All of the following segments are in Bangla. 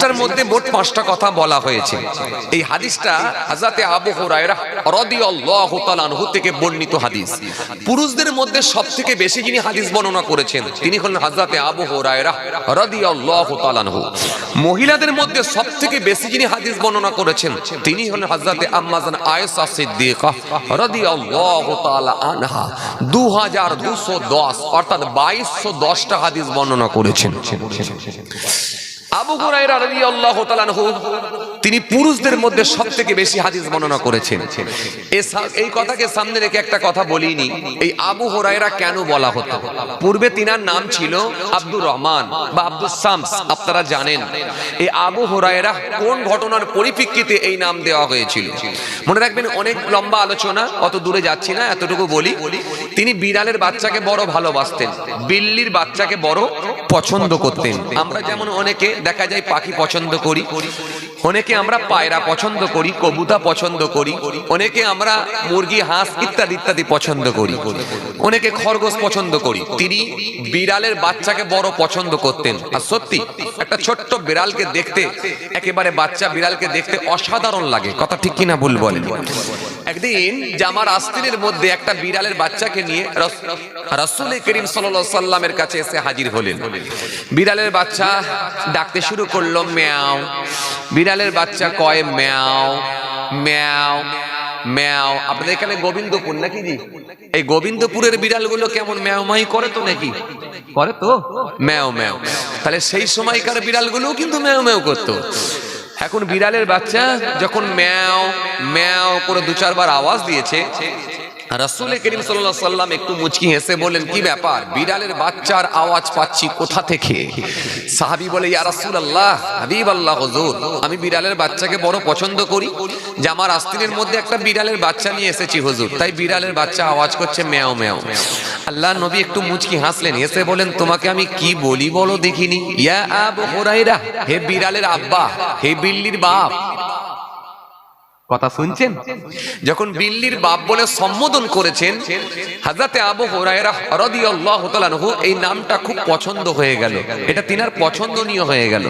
হাদিসটার মধ্যে মোট পাঁচটা কথা বলা হয়েছে। এই হাদিসটা হাজাতে আবু হুরায়রা রাদিয়াল্লাহু তাআলা আনহু থেকে বর্ণিত হাদিস। পুরুষদের মধ্যে সবথেকে বেশি যিনি হাদিস বর্ণনা করেছেন, তিনি হলেন হাজরাতে আবু হুরায়রা রাদিয়াল্লাহু তাআলা আনহু। মহিলাদের মধ্যে সবথেকে বেশি যিনি হাদিস বর্ণনা করেছেন, তিনি হলেন হাজরাতে আম্মাজান আয়েশা সিদ্দিকা রাদিয়াল্লাহু তাআলা আনহা। 2210 অর্থাৎ 2210টা হাদিস বর্ণনা করেছেন। আবু তিনি পুরুষদের মধ্যে সবথেকে বেশি হাদিস বর্ণনা করেছেন। এই কথাকে সামনে রেখে একটা কথা বলিনি। এই আবু হুরায়রা কেন বলা হতো? পূর্বে তিনার নাম ছিল আব্দুর রহমান বা আব্দুল শামস আপনারা জানেন। এই আবু হুরায়রা কোন ঘটনার পরিপ্রেক্ষিতে এই নাম দেওয়া হয়েছিল? মনে রাখবেন, অনেক লম্বা আলোচনা, অত দূরে যাচ্ছি না, এতটুকু বলি। তিনি বিড়ালের বাচ্চাকে বড় ভালোবাসতেন, বিল্লির বাচ্চাকে বড় পছন্দ করতেন। আমরা যেমন অনেকে দেখা যায় পাখি পছন্দ করি। অনেকে আমরা পায়রা পছন্দ করি, কবুতা পছন্দ করি, অনেকে আমরা মুরগি, হাঁস ইত্যাদি ইত্যাদি পছন্দ করি। অনেকে খরগোশ পছন্দ করি। তিনি বিড়ালের বাচ্চাকে বড় পছন্দ করতেন। আর সত্যি, একটা ছোট্ট বিড়ালকে দেখতে, একেবারে বাচ্চা বিড়ালকে দেখতে অসাধারণ লাগে। কথা ঠিক কিনা ভুল বলেন? একদিন জামার আস্তিনের মধ্যে একটা বিড়ালের বাচ্চাকে নিয়ে রাসূল করিম সাল্লামের কাছে এসে হাজির হলেন। বিড়ালের বাচ্চা ডাকতে শুরু করল, ম্যাও। বিড়ালের বাচ্চা কয় ম্যাও ম্যাও ম্যাও। আপনাদের এখানে গোবিন্দপুর নাকি জি? এই গোবিন্দপুরের বিড়ালগুলো কেমন ম্যাও মাই করে তো নাকি? করে তো। ম্যাও ম্যাও। তাহলে সেই সময়কার বিড়ালগুলো কিন্তু ম্যাও ম্যাও করতো। এখন বিড়ালের বাচ্চা যখন ম্যাও ম্যাও করে দু চারবার আওয়াজ দিয়েছে রাসূল করিম আলাইহি সাল্লাম একটু মুচকি হেসে বলেন কি ব্যাপার? বিড়ালের বাচ্চার আওয়াজ পাচ্ছি কোথা থেকে? সাহাবি বলে, ইয়া রাসূলুল্লাহ, হাবিবাল্লাহ হুজুর, আমি বিড়ালের বাচ্চাকে বড় পছন্দ করি। যে আমার আস্তিনের মধ্যে একটা বিড়ালের বাচ্চা নিয়ে এসেছি হুজুর, তাই বিড়ালের বাচ্চা আওয়াজ করছে ম্যাও ম্যাও। আল্লাহ নবী একটু মুচকি হাসলেন, হেসে বলেন তোমাকে আমি কি বলি বলো দেখিনি? ইয়া আবু হে বিড়ালের আব্বা, হে বিল্লির বাপ কথা শুনছেন? যখন বিল্লির বাপ বলে সম্বোধন করেছেন, হাজরাতে আবু হুরায়রা রাদিয়াল্লাহু তাআলা এই নামটা খুব পছন্দ হয়ে গেল। এটা তিনার পছন্দনীয় হয়ে গেল।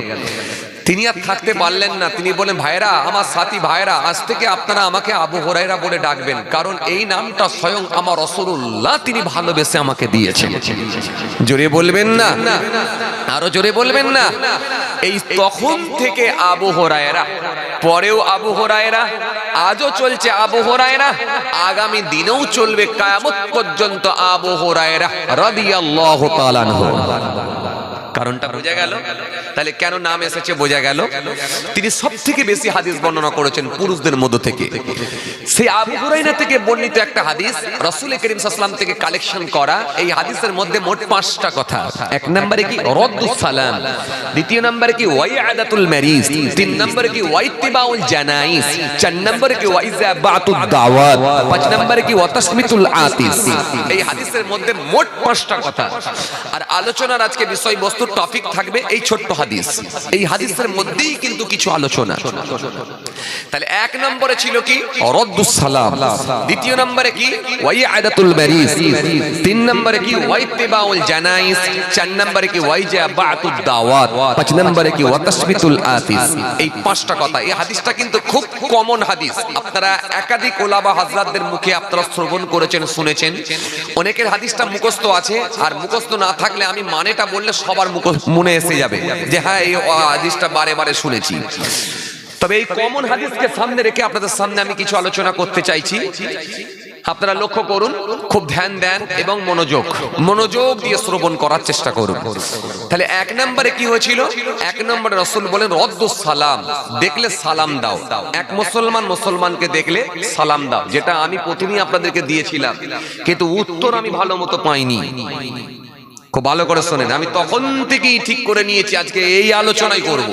তিনি আর থাকতে পারলেন না। তিনি বলেন ভাইরা আমার সাথী ভাইরা আজ থেকে আপনারা আমাকে আবু হুরায়রা বলে ডাকবেন। কারণ এই নামটা স্বয়ং আমার রাসূলুল্লাহ তিনি ভালোবেসে আমাকে দিয়েছেন। জোরে বলবেন না? আরও জোরে বলবেন না? এই তখন থেকে আবু হুরায়রা, পরেও আবু হুরায়রা, আজও চলছে আবু হুরায়রা, আগামী দিনেও চলবে কিয়ামত পর্যন্ত আবু হুরায়রা রাদিয়াল্লাহু তাআলা কারণটা বোঝা গেল। তাহলে কেন নাম এসেছে বোঝা গেল? তিনি সব থেকে বেশি হাদিস বর্ণনা করেছেন পুরুষদের মধ্য থেকে। সেই আবু হুরাইনা থেকে বর্ণিত একটা হাদিস, রাসূল করিম সাল্লাম থেকে কালেকশন করা। এই হাদিসের মধ্যে মোট পাঁচটা কথা। এক নম্বরে কি রদ্দুস সালাম দ্বিতীয় নম্বরে কি ওয়াইআদাতুল মারিজ, তিন নম্বরে কি ওয়াইতিবাউল জানাইস চার নম্বরে কি ওয়াইজাবাতুদ দাওয়াত পাঁচ নম্বরে কি ওয়াতাসমিতুল আতিস। এই হাদিসের মধ্যে মোট পাঁচটা কথা। আর আলোচনার আজকে বিষয়বস্তুর টপিক থাকবে এই ছোট্ট হাদিস। এই হাদিসের মধ্যেই কিন্তু কিছু আলোচনা। তাহলে এক নম্বরে ছিল কি? রদ্দুস সালাম দ্বিতীয় নম্বরে কি? ওয়াইআদাতুল মারিজ তিন নম্বরে কি? ওয়াইতিবাউল জানাইস। চার নম্বরে কি? ওয়াইজাবাতুদ দাওয়াত। পাঁচ নম্বরে কি? ওয়াতাসমিতুল আতিস। এই পাঁচটা কথা। এই হাদিসটা কিন্তু খুব কমন হাদিস। আপনারা একাধিক ওলামা হযরতদের মুখে আপনারা শ্রবণ করেছেন, শুনেছেন। অনেকের হাদিসটা মুখস্থ আছে। আর মুখস্থ না থাকলে আমি মানেটা বললে সবার মনে এসে যাবে যে হ্যাঁ এই হাদিসটা বারে বারে শুনেছি। তবে এই কমন হাদিসকে সামনে রেখে আপনাদের সামনে আমি কিছু আলোচনা করতে চাইছি। আপনারা লক্ষ্য করুন, খুব ধ্যান দেন এবং মনোযোগ মনোযোগ দিয়ে শ্রবণ করার চেষ্টা করুন। তাহলে এক নম্বরে কি হয়েছিল? এক নম্বরে রসুল বলেন রদ্দুস সালাম, দেখলে সালাম দাও। এক মুসলমান মুসলমানকে দেখলে সালাম দাও, যেটা আমি প্রথমেই আপনাদেরকে দিয়েছিলাম। কিন্তু উত্তর আমি ভালো মতো পাইনি। খুব ভালো করে শোনেন, আমি তখন থেকেই ঠিক করে নিয়েছি, আজকে এই আলোচনাই করব।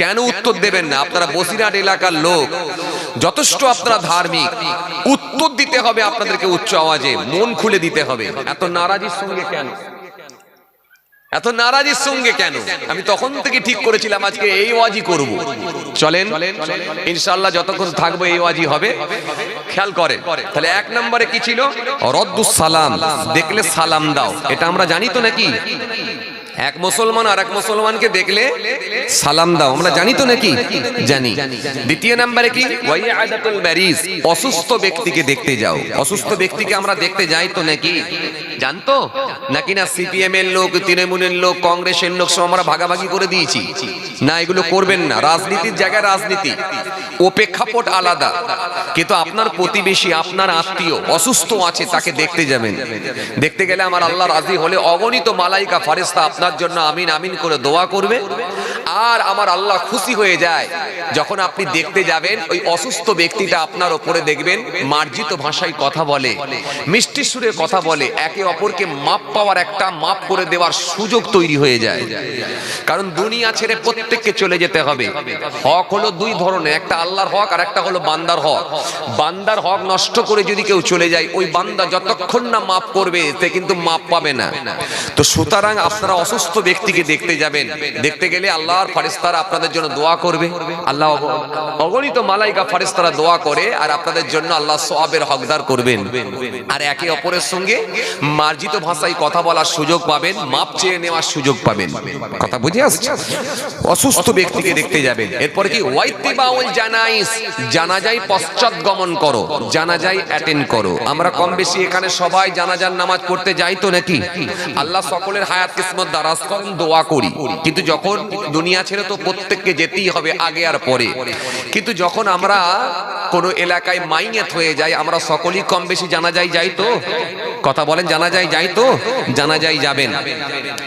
কেন উত্তর দেবেন না? আপনারা বসিরহাট এলাকার লোক, যথেষ্ট আপনারা ধার্মিক। উত্তর দিতে হবে আপনাদেরকে উচ্চ আওয়াজে, মন খুলে দিতে হবে। এত নারাজির সঙ্গে কেন? এত নারাজির সঙ্গে কেন? আমি তখন থেকে ঠিক করেছিলাম, আজকে এই ওয়াজি করব। চলেন ইনশাল্লাহ যতক্ষণ থাকব এই ওয়াজি হবে। খেয়াল করে তাহলে এক নম্বরে কি ছিল? রদ্দুস সালাম, দেখলে সালাম দাও। এটা আমরা জানি তো নাকি? এক মুসলমান আর এক মুসলমানকে দেখলে সালাম দাও। আমরা জানি তো নাকি? জানি। দ্বিতীয় নাম্বারে কি? অসুস্থ ব্যক্তিকে দেখতে যাও। অসুস্থ ব্যক্তিকে আমরা দেখতে যাই তো নাকি? জানতো? নাকি না সিপিএম এর লোক, তৃণমূলের লোক, কংগ্রেসের লোক সব আমরা ভাগাভাগি করে দিয়েছি? না, এগুলো করবেন না। রাজনীতির জায়গায় রাজনীতি। ও প্রেক্ষাপট আলাদা। কিন্তু আপনার প্রতিবেশী, আপনার আত্মীয় অসুস্থ আছে, তাকে দেখতে যাবেন। দেখতে গেলে আমার আল্লাহ রাজি হলে অগণিত মালাইকা ফারিস্তা আপনার জন্য আমিন আমিন করে দোয়া করবে। আর আমার আল্লাহ খুশি হয়ে যায়। যখন আপনি দেখতে যাবেন, ওই অসুস্থ ব্যক্তিটা আপনার ওপরে দেখবেন, মার্জিত ভাষায় কথা বলে, মিষ্টি সুরে কথা বলে, একে অপরকে মাপ পাওয়ার একটা মাপ করে দেওয়ার সুযোগ তৈরি হয়ে যায়। কারণ দুনিয়া ছেড়ে প্রত্যেককে চলে যেতে হবে। হক হলো দুই ধরনের, একটা আল্লাহর হক আর একটা হলো বান্দার হক। বান্দার হক নষ্ট করে যদি কেউ চলে যায়, ওই বান্দা যতক্ষণ না মাপ করবে, সে কিন্তু মাপ পাবে না। তো সুতরাং আপনারা অসুস্থ ব্যক্তিকে দেখতে যাবেন। দেখতে গেলে আল্লাহর ফারিস্তারা আপনাদের জন্য দোয়া করবে। আল্লাহ অগণিত মালাইকা ফারিস্তারা দোয়া করে আর আপনাদের জন্য আল্লাহ সোয়াবের হকদার করবেন। আর একে অপরের সঙ্গে মার্জিত ভাষায় কথা বলার সুযোগ পাবেন, মাপ চেয়ে নেওয়ার সুযোগ পাবেন। কথা বুঝে আসছে? অসুস্থ ব্যক্তিকে দেখতে যাবেন। এরপরে কি? ওয়াইতিবাউল জানাইস জানাজাই পশ্চাৎ গমন করো জানাজাই অ্যাটেন্ড করো। আমরা কম বেশি এখানে সবাই জানাজার নামাজ পড়তে যাই তো নাকি? আল্লাহ সকলের হায়াত কিসমত দারাজ দোয়া করি। কিন্তু যখন দুনিয়া ছেড়ে তো প্রত্যেককে যেতেই হবে আগে আর পরে। কিন্তু যখন আমরা কোনো এলাকায় মাইনেত হয়ে যাই, আমরা সকলেই কম বেশি জানা যায়, যাই তো? কথা বলেন, জানা যায়, যাই তো? জানা যায়, যাবেন।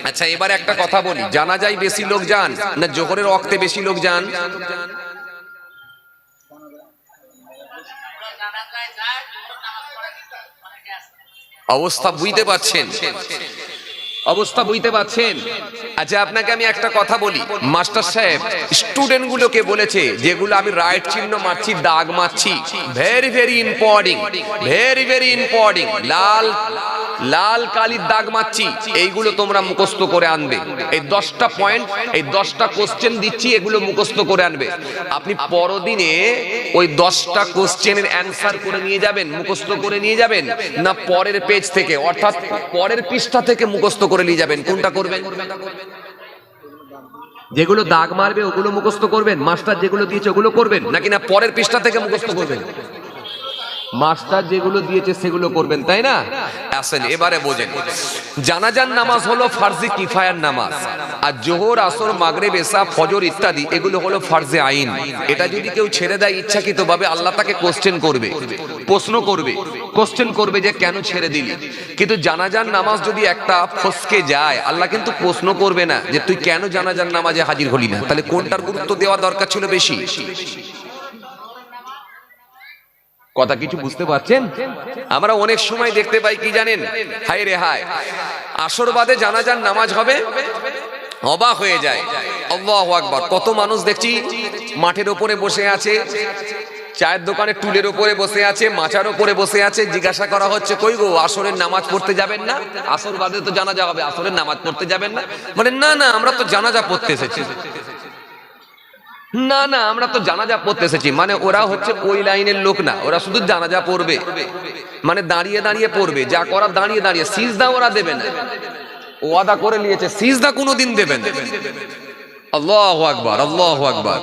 আচ্ছা এবার একটা কথা বলি। জানা যায় বেশি লোক যান না জোহরের অক্তে বেশি লোক যান? অবস্থা বুঝতে পারছেন? অবস্থা বুঝতে পারছেন? আচ্ছা আপনাকে আমি একটা কথা বলি। মাস্টার সাহেব স্টুডেন্ট গুলোকে বলেছে, যেগুলো আমি রাইট চিহ্ন মারছি, দাগ মারছি। Very very importing very very importing লাল লাল কালির দাগ মারছি, এইগুলো তোমরা মুখস্থ করে আনবে। এই দশটা পয়েন্ট এই দশটা কোশ্চেন দিচ্ছি, এগুলো মুখস্থ করে আনবে। আপনি পরদিনে ওই দশটা কোশ্চেনের অ্যান্সার করে নিয়ে যাবেন, মুখস্থ করে নিয়ে যাবেন, না পরের পেজ থেকে, অর্থাৎ পরের পৃষ্ঠা থেকে মুখস্থ করে নিয়ে যাবেন। কোনটা করবেন? যেগুলো দাগ মারবে, ওগুলো মুখস্থ করবেন? মাস্টার যেগুলো দিয়েছে, ওগুলো করবেন? নাকি না পরের পৃষ্ঠা থেকে মুখস্থ করবেন? মাস্টার যেগুলো দিয়েছে সেগুলো করবেন, তাই না? আসেন, এবারে বোঝেন। জানাজান নামাজ হলো ফার্জি কিফায়ার নামাজ। আর জোহর, আসর মাগরে বেসা ফজর ইত্যাদি, এগুলো হলো ফার্জে আইন। এটা যদি কেউ ছেড়ে দেয় ইচ্ছাকৃত ভাবে আল্লাহ তাকে কোশ্চেন করবে, প্রশ্ন করবে কোশ্চেন করবে যে কেন ছেড়ে দিলি? কিন্তু জানাজান নামাজ যদি একটা ফসকে যায়, আল্লাহ কিন্তু প্রশ্ন করবে না যে তুই কেন জানাজান নামাজে হাজির হলি না? তাহলে কোনটার গুরুত্ব দেওয়া দরকার ছিল বেশি? কথা কিছু বুঝতে পারছেন? আমরা অনেক সময় দেখতে পাই, কি জানেন? হাই রে হাই আসর বাদে জানাজার নামাজ হবে? অবাক হয়ে যায়। আকবার। কত মানুষ দেখছি মাঠের ওপরে বসে আছে, চায়ের দোকানে টুলের ওপরে বসে আছে, মাচার ওপরে বসে আছে। জিজ্ঞাসা করা হচ্ছে, কই গো, আসরের নামাজ পড়তে যাবেন না? আসর বাদে তো জানাজা হবে, আসরের নামাজ পড়তে যাবেন না? মানে না না, আমরা তো জানাজা পড়তে এসেছি। না না, আমরা তো জানাজা পড়তে এসেছি। মানে ওরা হচ্ছে ওই লাইনের লোক না, ওরা শুধু জানাজা পড়বে। মানে দাঁড়িয়ে দাঁড়িয়ে পড়বে, যা করা দাঁড়িয়ে দাঁড়িয়ে। সিজদা ওরা দেবে না। ওয়াদা করে নিয়েছে, সিজদা কোনোদিন দেবে না। আল্লাহ আকবার আল্লাহ আকবার।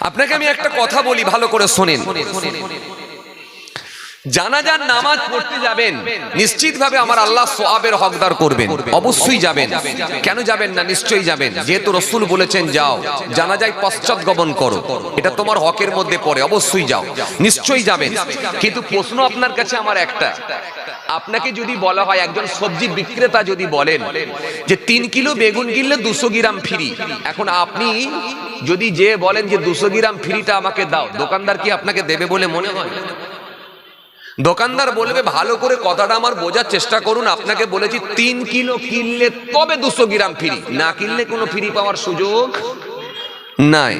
আপনাকে আমি একটা কথা বলি, ভালো করে শোনেন। জানাজার নামাজ পড়তে যাবেন, নিশ্চিতভাবে আমার আল্লাহ সোয়াবের হকদার করবেন। অবশ্যই যাবেন। কেন যাবেন না? নিশ্চয়ই যাবেন। যেহেতু রসুল বলেছেন, যাও, জানাজায় পশ্চাৎ গমন করো। এটা তোমার হকের মধ্যে পড়ে, অবশ্যই যাও। নিশ্চয়ই যাবেন। কিন্তু প্রশ্ন আপনার কাছে আমার একটা। আপনাকে যদি বলা হয়, একজন সবজি বিক্রেতা যদি বলেন যে, তিন কিলো বেগুন কিনলে দুশো গ্রাম ফ্রি। এখন আপনি যদি যে বলেন যে, দুশো গ্রাম ফ্রিটা আমাকে দাও, দোকানদার কি আপনাকে দেবে বলে মনে হয়? দোকানদার বলবে, ভালো করে কথাটা আমার বোঝার চেষ্টা করুন। আপনাকে বলেছি, তিন কিলো কিনলে তবে দুশো গ্রাম ফ্রি? না কিনলে কোনো ফ্রি পাওয়ার সুযোগ নাই।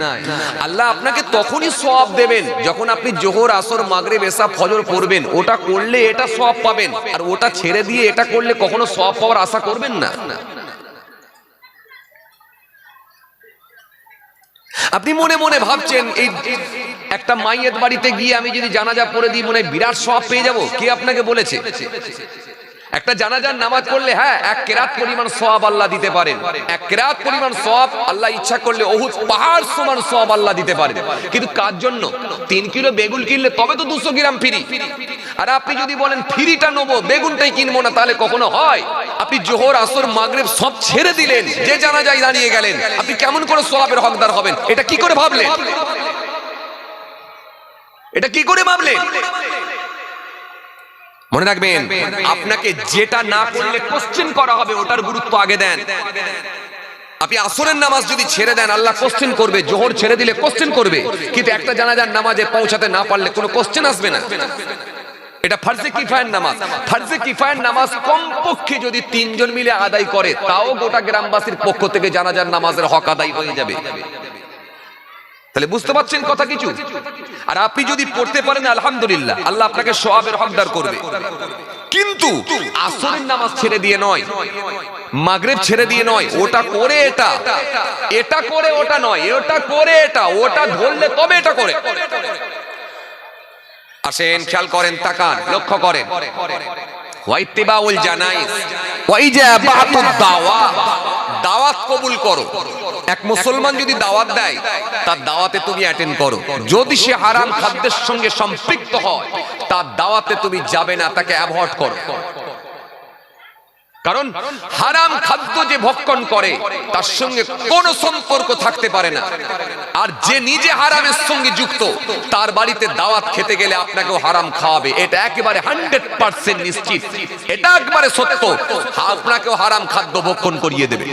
আল্লাহ আপনাকে তখনই সব দেবেন, যখন আপনি জোহর, আসর মাগরে বেসা ফজর পড়বেন। ওটা করলে এটা সব পাবেন। আর ওটা ছেড়ে দিয়ে এটা করলে কখনো সব পাওয়ার আশা করবেন না। আপনি মনে মনে ভাবছেন, এই একটা মাইয়ের বাড়িতে গিয়ে আমি যদি জানাজা পড়ে দিই, মনে বিরাট সব পেয়ে যাব? কে আপনাকে বলেছে? একটা জানাজার নামাজ পড়লে হ্যাঁ এক কেরাত পরিমাণ সওয়াব আল্লাহ দিতে পারেন। এক কেরাত পরিমাণ সব আল্লাহ ইচ্ছা করলে অহুত পাহাড় সমান সওয়াব আল্লাহ দিতে পারেন। কিন্তু কার জন্য? তিন কিলো বেগুন কিনলে তবে তো দুশো গ্রাম ফ্রি। আর আপনি যদি বলেন, ফ্রিটা নেব, বেগুনটাই কিনবো না, তাহলে কখনো হয়? আপনি জোহর, আসর, মাগরেব সব ছেড়ে দিলেন, যে জানাজায় দাঁড়িয়ে গেলেন। আপনি কেমন করে সওয়াবের হকদার হবেন? এটা কি করে ভাবলেন? এটা কি করে ভাবলেন? মনে রাখবেন, আপনাকে যেটা না করলে কোশ্চেন করা হবে, ওটার গুরুত্ব আগে দেন। আপনি আসরের নামাজ যদি ছেড়ে দেন, আল্লাহ কোশ্চেন করবে, জোহর ছেড়ে দিলে কোশ্চেন করবে। কিন্তু একটা জানাজার নামাজে পৌঁছাতে না পারলে কোনো কোশ্চেন আসবে না। এটা ফার্জে কিফায়ের নামাজ। ফার্জে কিফায়ের নামাজ কমপক্ষে যদি তিনজন মিলে আদায় করে, তাও গোটা গ্রামবাসীর পক্ষ থেকে জানাজার নামাজের হক আদায় হয়ে যাবে। তাহলে বুঝতে পারছেন কথা কিছু? আর আপনি যদি পড়তে পারেন, আলহামদুলিল্লাহ, আল্লাহ আপনাকে সোয়াবের হকদার করবে। কিন্তু আসরের নামাজ ছেড়ে দিয়ে নয়, মাগরেব ছেড়ে দিয়ে নয়, ওটা করে এটা। এটা করে, ওটা নয় ওটা করে এটা, ওটা ধরলে তবে এটা করে। আসেন, খেয়াল করেন, তাকান, লক্ষ্য করেন। ওয়াইতিবাউল জানাইস ওয়াইজাবাতুদ দাওয়াত দাওয়াত কবুল করো। এক মুসলমান যদি দাওয়াত দেয় তার দাওয়াতে তুমি অ্যাটেন্ড করো। যদি সে হারাম খাদ্যের সঙ্গে সম্পৃক্ত হয় তার দাওয়াতে তুমি যাবে না তাকে অ্যাভয়েড করো। কারণ হারাম খাদ্য যে ভক্ষণ করে, তার সঙ্গে কোনো সম্পর্ক থাকতে পারে না। আর যে নিজে হারামের সঙ্গে যুক্ত, তার বাড়িতে দাওয়াত খেতে গেলে আপনাকেও হারাম খাওয়াবে। এটা একেবারে হান্ড্রেড পার্সেন্ট নিশ্চিত। এটা একবারে সত্য। আপনাকেও হারাম খাদ্য ভক্ষণ করিয়ে দেবে।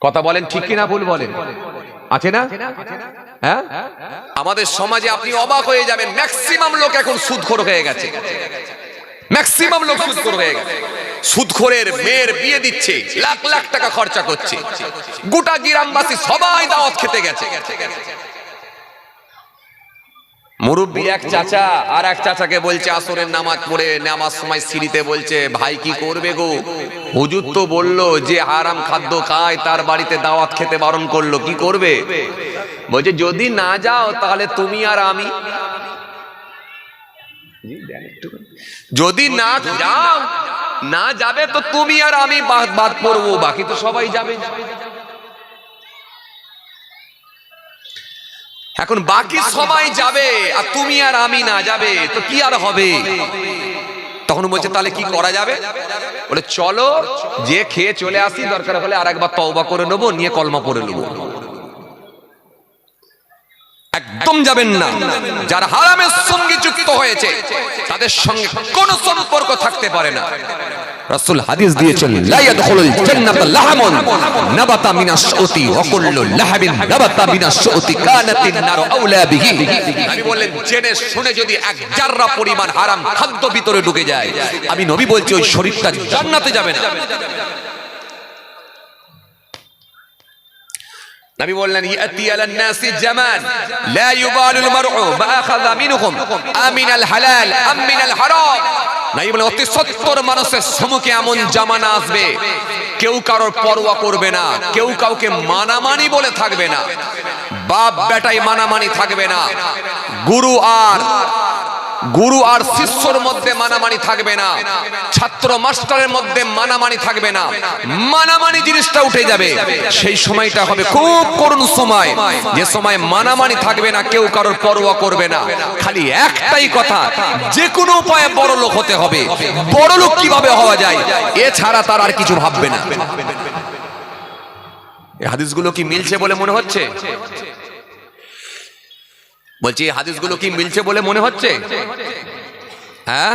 কথা বলেন ঠিক কিনা ভুল বলেন? আছে না? হ্যাঁ? আমাদের সমাজে আপনি অবাক হয়ে যাবেন ম্যাক্সিমাম লোক এখন সুদখোর হয়ে গেছে। ম্যাক্সিমাম লোক সুদখোর হয়ে গেছে। সুদখোরের মেয়ের বিয়ে দিচ্ছে, লাখ লাখ টাকা খরচা করছে। গোটা গ্রামবাসী সবাই দাওয়াত খেতে গেছে। মুরব্বী এক চাচা আর এক চাচাকে বলছে, আসরের নামাজ পড়ে নামাজ সময় সিঁড়িতে বলছে, ভাই কি করবে গো? হুজুর তো বলল যে, হারাম খাদ্য খায়, তার বাড়িতে দাওয়াত খেতে বারণ করল, কি করবে? বলছে, যদি না যাও, তাহলে তুমি আর আমি যদি না যাও, না যাবে, তো তুমি আর আমি বাদ বাদ পড়ব, বাকি তো সবাই যাবে। এখন বাকি সবাই যাবে, আর তুমি আর আমি না যাবে, তো কি আর হবে? তখন বলছে, তাহলে কি করা যাবে? বলে, চলো, যে খেয়ে চলে আসি, দরকার হলে আর একবার তওবা করে নেব, নিয়ে কলমা পড়ে নেব। একদম যাবেন না। যারা হারামের সঙ্গে যুক্ত হয়েছে, তাদের সঙ্গে কোনো সম্পর্ক থাকতে পারে না। রাসূল হাদিস দিয়েছেন, লা ইয়াদখুলুল জান্নাতা লাহামুন নাবাতা মিনাশ শাউতি ওয়া কুল্লু লাহাবিন নাবাতা মিনাশ শাউতি কানাতিন নারু আউলা বিহি। আমি বলেন জেনে শুনে যদি এক জাররা পরিমাণ হারাম খাদ্য ভিতরে ঢুকে যায়, আমি নবী বলছি ওই শরীরটা জান্নাতে যাবে না। নবী বললেন, ইয়াতি আলান নাসি জামান, লা ইউবালুল মারউ মা আখাযা মিনহুম, আমিনাল হালাল, আম মিনাল হারাম। নবী বলেন অতি সত্তর মানুষের সম্মুখে এমন জামানা আসবে, কেউ কারোর পরোয়া করবে না, কেউ কাউকে মানামানি বলে থাকবে না বাপ বেটাই মানামানি থাকবে না, গুরু আর গুরু আর শিষ্যর মধ্যে মানামানি থাকবে না। ছাত্র মাস্টারের মধ্যে মানামানি থাকবে না। মানামানি জিনিসটা উঠে যাবে। সেই সময়টা হবে খুব করুণ সময়। যে সময় মানামানি থাকবে না, কেউ কারোর পরোয়া করবে না। খালি একটাই কথা যে কোনো উপায়ে বড় লোক হতে হবে। বড় লোক কীভাবে হওয়া যায়, এছাড়া তার আর কিছু ভাববে না। হাদিসগুলো কি মিলছে বলে মনে হচ্ছে? বলছি, এই হাদিসগুলো কি মিলছে বলে মনে হচ্ছে? হ্যাঁ?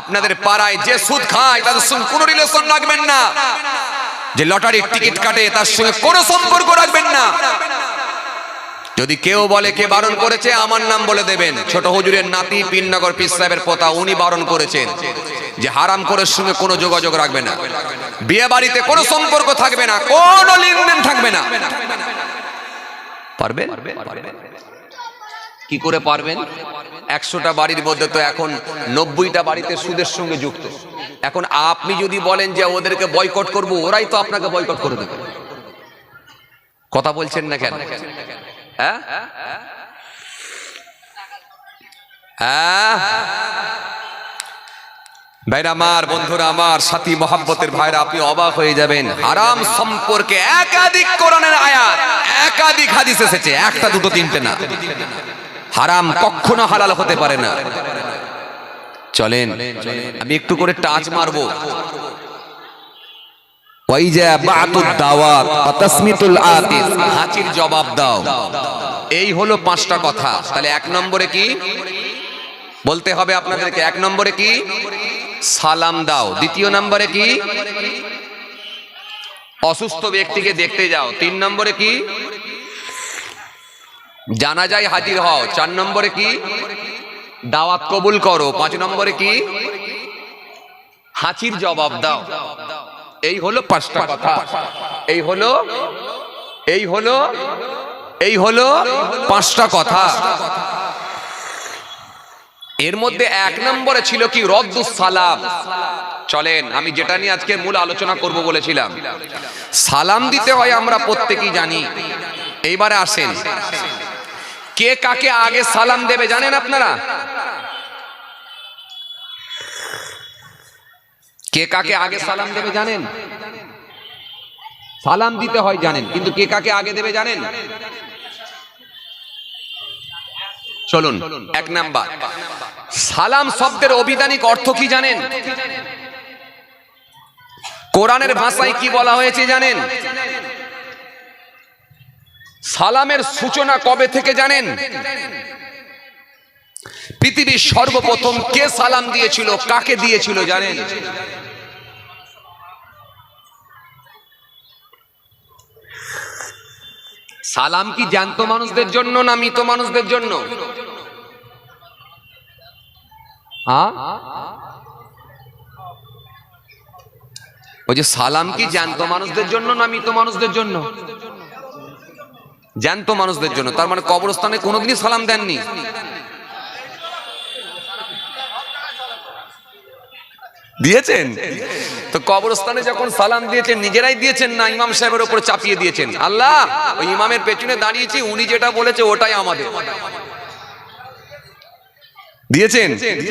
আপনাদের পাড়ায় যে সুদ খায়, তাদের সঙ্গে কোনো রিলেশন রাখবেন না। যে লটারির টিকিট কাটে, তার সঙ্গে কোনো সম্পর্ক রাখবেন না। যদি কেউ বলে, কে বারণ করেছে, আমার নাম বলে দেবেন। ছোট হুজুরের নাতি পিননগর পিস সাহেবের পোতা, উনি বারণ করেছেন। যে হারাম করে সঙ্গে কোনো যোগাযোগ রাখবে না। বিয়ে বাড়িতে কোনো সম্পর্ক থাকবে না, কোনো লেনদেন থাকবে না। পারবে কি করে পারবেন? একশোটা বাড়ির মধ্যে তো এখন নব্বইটা বাড়িতে সুদের সঙ্গে যুক্ত। এখন আপনি যদি বলেন যে ওদেরকে বয়কট করব, ওরাই তো আপনাকে বয়কট করে দেবে। কথা বলছেন না কেন? হ্যাঁ? হ্যাঁ? ভাইরা আমার, বন্ধুরা আমার, সাথী মহাব্বতের ভাইরা, আপনি অবাক হয়ে যাবেন। হারাম সম্পর্কে একাধিক কোরআনের আয়াত, একাধিক হাদিস এসেছে। একটা, দুটো, তিনটে না। হারাম কখনো হালাল হতে পারে না। চলেন, আমি একটু করে টাচ মারবো। জবাব দাও। এই হলো পাঁচটা কথা। তাহলে এক নম্বরে কি? বলতে হবে আপনাদেরকে, এক নম্বরে কি? সালাম দাও। দ্বিতীয় নম্বরে কি? অসুস্থ ব্যক্তিকে দেখতে যাও। তিন নম্বরে কি? জানা যায় হাজির হও। চার নম্বরে কি? দাওয়াত কবুল করো। পাঁচ নম্বরে কি? হাঁচির জবাব দাও। এই হলো পাঁচটা কথা। এই হলো এই হলো এই হলো পাঁচটা কথা। এর মধ্যে এক নম্বরে ছিল কি? রদ্দুস সালাম। চলেন, আমি যেটা নিয়ে আজকে মূল আলোচনা করব বলেছিলাম। সালাম দিতে হয় আমরা প্রত্যেকেই জানি। এইবারে আসেন। কে কাকে আগে সালাম দেবে জানেন আপনারা? কে কাকে আগে সালাম দেবে জানেন? সালাম দিতে হয় জানেন, কিন্তু কে কাকে আগে দেবে জানেন? চলুন, এক নাম্বার। সালাম শব্দের অভিধানিক অর্থ কি জানেন? কোরআনের ভাষায় কি বলা হয়েছে জানেন? সালামের সূচনা কবে থেকে জানেন? পৃথিবীর সর্বপ্রথম কে সালাম দিয়েছিল, কাকে দিয়েছিল জানেন? সালাম কি জ্যান্ত মানুষদের জন্য না মৃত মানুষদের জন্য? ওই যে সালাম কি জ্যান্ত মানুষদের জন্য না মৃত মানুষদের জন্য? জ্যান্ত মানুষদের জন্য। তার মানে কবরস্থানে কোনোদিনই সালাম দেননি। দিয়েছেন? তো কবরস্থানে যখন সালাম দিয়েছেন, নিজেরাই দিয়েছেন না? ইমাম সাহেবের উপর চাপিয়ে দিয়েছেন। আল্লাহ, ওই ইমামের পেছনে দাঁড়িয়েছি, উনি যেটা বলেছে ওটাই আমাদের। দিয়েছেন?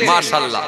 মাশাল্লাহ